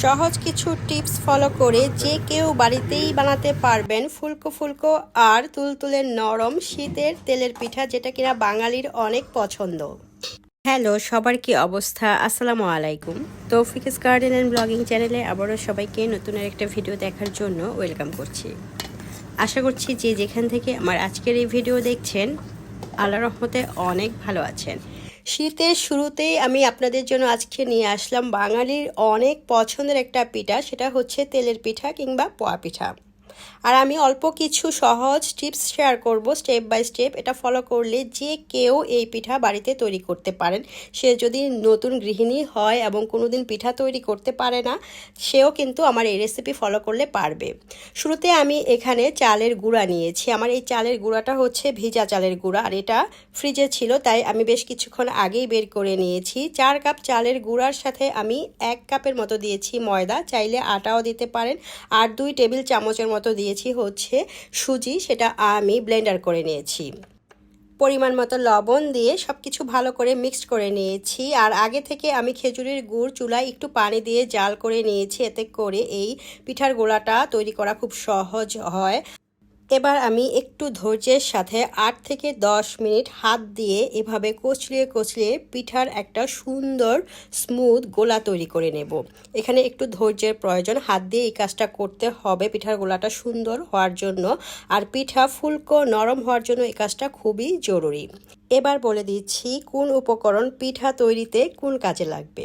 সহজ কিছু tips follow করে যে কেউ বাড়িতেই বানাতে পারবেন ফুলকো ফুলকো আর তুলতুলে নরম শীতের তেলের পিঠা, যেটা কিনা বাঙালির অনেক পছন্দ। হ্যালো, সবার কি অবস্থা? আসসালামু আলাইকুম। তৌফিকস গার্ডেন অ্যান্ড ব্লগিং চ্যানেলে আবারও সবাইকে নতুন একটা ভিডিও দেখার জন্য ওয়েলকাম করছি। আশা করছি যে যেখান থেকে আমার আজকের এই ভিডিও দেখছেন আল্লাহ রহমতে অনেক ভালো আছেন। শীতের শুরুতেই আমি আপনাদের জন্য আজকে নিয়ে আসলাম বাঙালির অনেক পছন্দের একটা পিঠা, সেটা হচ্ছে তেলের পিঠা কিংবা পোয়া পিঠা। আর আমি অল্প কিছু সহজ টিপস শেয়ার করব স্টেপ বাই স্টেপ। এটা ফলো করলে যে কেউ এই পিঠা বাড়িতে তৈরি করতে পারেন। সে যদি নতুন গৃহিণী হয় এবং কোনো দিন পিঠা তৈরি করতে পারে না, সেও কিন্তু আমার এই রেসিপি ফলো করলে পারবে। শুরুতে আমি এখানে চালের গুঁড়া নিয়েছি। আমার এই চালের গুঁড়াটা হচ্ছে ভিজা চালের গুঁড়া আর এটা ফ্রিজে ছিল, তাই আমি বেশ কিছুক্ষণ আগেই বের করে নিয়েছি। চার কাপ চালের গুঁড়ার সাথে আমি এক কাপের মতো দিয়েছি ময়দা, চাইলে আটাও দিতে পারেন। আর দুই টেবিল চামচের মতো দিয়েছি হচ্ছে সুজি, সেটা আমি ব্লেন্ডার করে নিয়েছি। পরিমাণ মতো লবণ দিয়ে সব কিছু ভালো করে মিক্সড করে নিয়েছি। আর আগে থেকে আমি খেজুরের গুড় চুলায় একটু পানি দিয়ে জাল করে নিয়েছি। এতে করে এই পিঠার গোলাটা তৈরি করা খুব সহজ হয়। এবার আমি একটু ধৈর্যের সাথে আট থেকে দশ মিনিট হাত দিয়ে এভাবে কচলিয়ে কচলিয়ে পিঠার একটা সুন্দর স্মুথ গোলা তৈরি করে নেব। এখানে একটু ধৈর্যের প্রয়োজন। হাত দিয়ে এই কাজটা করতে হবে। পিঠার গোলাটা সুন্দর হওয়ার জন্য। আর পিঠা ফুলকো নরম হওয়ার জন্য এই কাজটা খুবই জরুরি। এবার বলে দিচ্ছি কোন উপকরণ পিঠা তৈরিতে কোন কাজে লাগবে।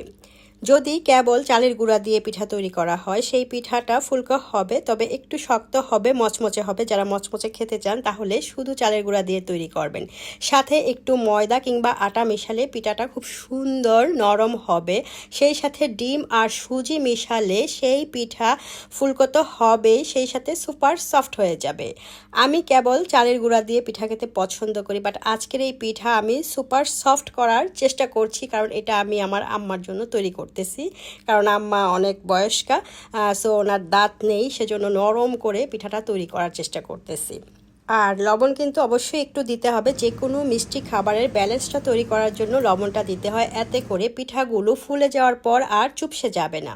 যদি কেবল চালের গুঁড়া দিয়ে পিঠা তৈরি করা হয়, সেই পিঠাটা ফুলকো হবে, তবে একটু শক্ত হবে, মচমচে হবে। যারা মচমচে খেতে চান, তাহলে শুধু চালের গুঁড়া দিয়ে তৈরি করবেন। সাথে একটু ময়দা কিংবা আটা মিশালে পিঠাটা খুব সুন্দর নরম হবে। সেই সাথে ডিম আর সুজি মেশালে সেই পিঠা ফুলকো তো হবে, সেই সাথে সুপার সফট হয়ে যাবে। আমি কেবল চালের গুঁড়া দিয়ে পিঠা খেতে পছন্দ করি বাট আজকের এই পিঠা আমি সুপার সফট করার চেষ্টা করছি, কারণ এটা আমি আমার আম্মার জন্য তৈরি করতেছি। কারণ আম্মা অনেক বয়স্কা সো ওনার দাঁত নেই, সেজন্য নরম করে পিঠাটা তৈরি করার চেষ্টা করতেছি। আর লবণ কিন্তু অবশ্যই একটু দিতে হবে যে কোনো মিষ্টি খাবারের ব্যালেন্সটা তৈরি করার জন্য লবণটা দিতে হয়। এতে করে পিঠাগুলো ফুলে যাওয়ার পর আর চুপসে যাবে না।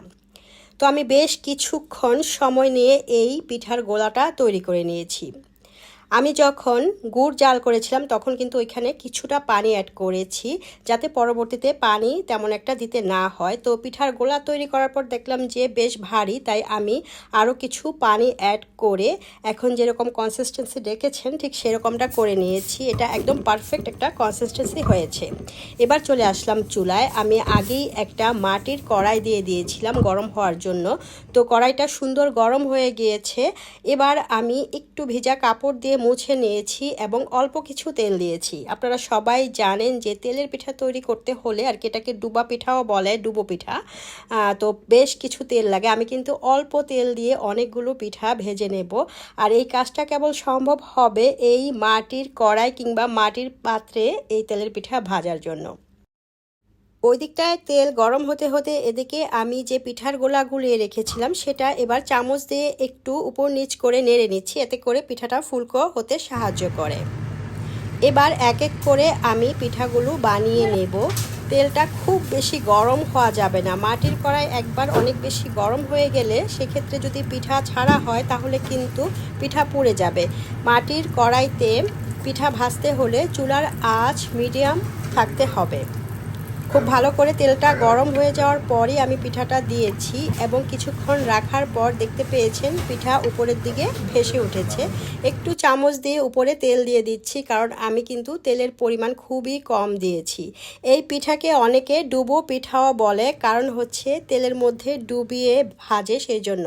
তো আমি বেশ কিছুক্ষণ সময় নিয়ে এই পিঠার গোলাটা তৈরি করে নিয়েছি। আমি যখন গুড় জাল করেছিলাম, তখন কিন্তু ওইখানে কিছুটা পানি অ্যাড করেছি যাতে পরবর্তীতে পানি তেমন একটা দিতে না হয়। তো পিঠার গোলা তৈরি করার পর দেখলাম যে বেশ ভারী, তাই আমি আরও কিছু পানি অ্যাড করে এখন যেরকম কনসিস্টেন্সি রেখেছেন, ঠিক সেরকমটা করে নিয়েছি। এটা একদম পারফেক্ট একটা কনসিস্টেন্সি হয়েছে। এবার চলে আসলাম চুলায়। আমি আগেই একটা মাটির কড়াই দিয়ে দিয়েছিলাম গরম হওয়ার জন্য। তো কড়াইটা সুন্দর গরম হয়ে গিয়েছে। এবার আমি একটু ভেজা কাপড় দিয়ে মুছে নিয়েছি এবং অল্প কিছু তেল দিয়েছি। আপনারা সবাই জানেন যে তেলের পিঠা তৈরি করতে হলে আর কি এটাকে ডুবা পিঠাও বলে, ডুবো পিঠা। তো বেশ কিছু তেল লাগে। আমি কিন্তু অল্প তেল দিয়ে অনেকগুলো পিঠা ভেজে নেব। আর এই কাজটা কেবল সম্ভব হবে এই মাটির কড়াই কিংবা মাটির পাত্রে এই তেলের পিঠা ভাজার জন্য। ওই দিকটায় তেল গরম হতে হতে এদিকে আমি যে পিঠার গোলা গুলিয়ে রেখেছিলাম, সেটা এবার চামচ দিয়ে একটু উপর নিচ করে নেড়ে নিচ্ছি, এতে করে পিঠাটা ফুলকো হতে সাহায্য করে। এবার এক এক করে আমি পিঠাগুলো বানিয়ে নেব। তেলটা খুব বেশি গরম হওয়া যাবে না। মাটির কড়াই একবার অনেক বেশি গরম হয়ে গেলে সেক্ষেত্রে যদি পিঠা ছাড়া হয়, তাহলে কিন্তু পিঠা পুড়ে যাবে। মাটির কড়াইতে পিঠা ভাজতে হলে চুলার আঁচ মিডিয়াম থাকতে হবে। খুব ভালো করে তেলটা গরম হয়ে যাওয়ার পরই আমি পিঠাটা দিয়েছি এবং কিছুক্ষণ রাখার পর দেখতে পেয়েছেন পিঠা উপরের দিকে ভেসে উঠেছে। একটু চামচ দিয়ে উপরে তেল দিয়ে দিচ্ছি কারণ আমি কিন্তু তেলের পরিমাণ খুবই কম দিয়েছি। এই পিঠাকে অনেকে ডুবো পিঠাও বলে কারণ হচ্ছে তেলের মধ্যে ডুবিয়ে ভাজে সেই জন্য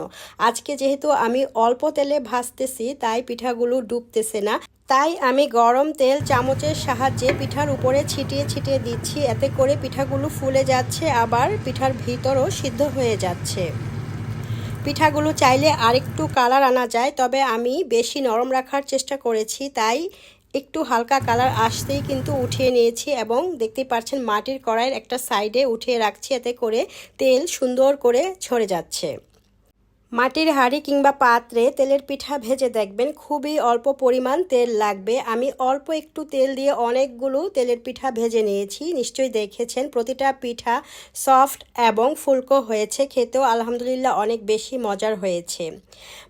আজকে যেহেতু আমি অল্প তেলে ভাজতেছি, তাই পিঠাগুলো ডুবতেছে না। তাই আমি গরম তেল চামচের সাহায্যে পিঠার উপরে ছিটিয়ে ছিটিয়ে দিচ্ছি। এতে করে পিঠাগুলো ফুলে যাচ্ছে, আবার পিঠার ভিতরও সিদ্ধ হয়ে যাচ্ছে। পিঠাগুলো চাইলে আরেকটু কালার আনা যায়, তবে আমি বেশি নরম রাখার চেষ্টা করেছি। তাই একটু হালকা কালার আসতেই কিন্তু উঠিয়ে নিয়েছি এবং দেখতে পাচ্ছেন মাটির কড়াইয়ের একটা সাইডে উঠিয়ে রাখছি। এতে করে তেল সুন্দর করে ছড়ে যাচ্ছে। মাটির হাঁড়ি কিংবা পাত্রে তেলের পিঠা ভেজে দেখবেন। খুবই অল্প পরিমাণ তেল লাগবে। আমি অল্প একটু তেল দিয়ে অনেকগুলো তেলের পিঠা ভেজে নিয়েছি। নিশ্চয়ই দেখেছেন, প্রতিটা পিঠা সফট এবং ফুলকো হয়েছে। খেতেও আলহামদুলিল্লাহ অনেক বেশি মজার হয়েছে।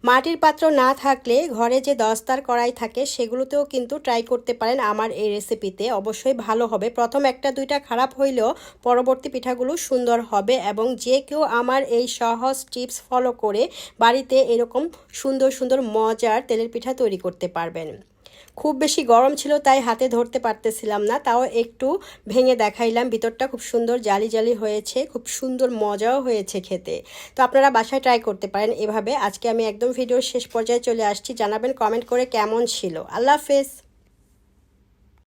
মাটির পাত্র না থাকলে ঘরে যে দস্তার কড়াই থাকে, সেগুলোতেও কিন্তু ট্রাই করতে পারেন আমার এই রেসিপিতে অবশ্যই ভালো হবে। প্রথম একটা, দুইটা খারাপ হইলেও পরবর্তী পিঠাগুলো সুন্দর হবে এবং যে কেউ আমার এই সহজ টিপস ফলো করে বাড়িতে এরকম সুন্দর সুন্দর মজার তেলের পিঠা তৈরি করতে পারবেন। খুব বেশি গরম ছিল, তাই হাতে ধরতে পারতেছিলাম না, তাও একটু ভেঙে দেখাইলাম। ভিতরটা খুব সুন্দর জালি জালি হয়েছে, খুব সুন্দর মজাও হয়েছে খেতে। তো আপনারা বাসায় ট্রাই করতে পারেন এভাবে। আজকে আমি একদম ভিডিওর শেষ পর্যায়ে চলে আসছি। জানাবেন কমেন্ট করে কেমন ছিল। আল্লাহ হাফেজ।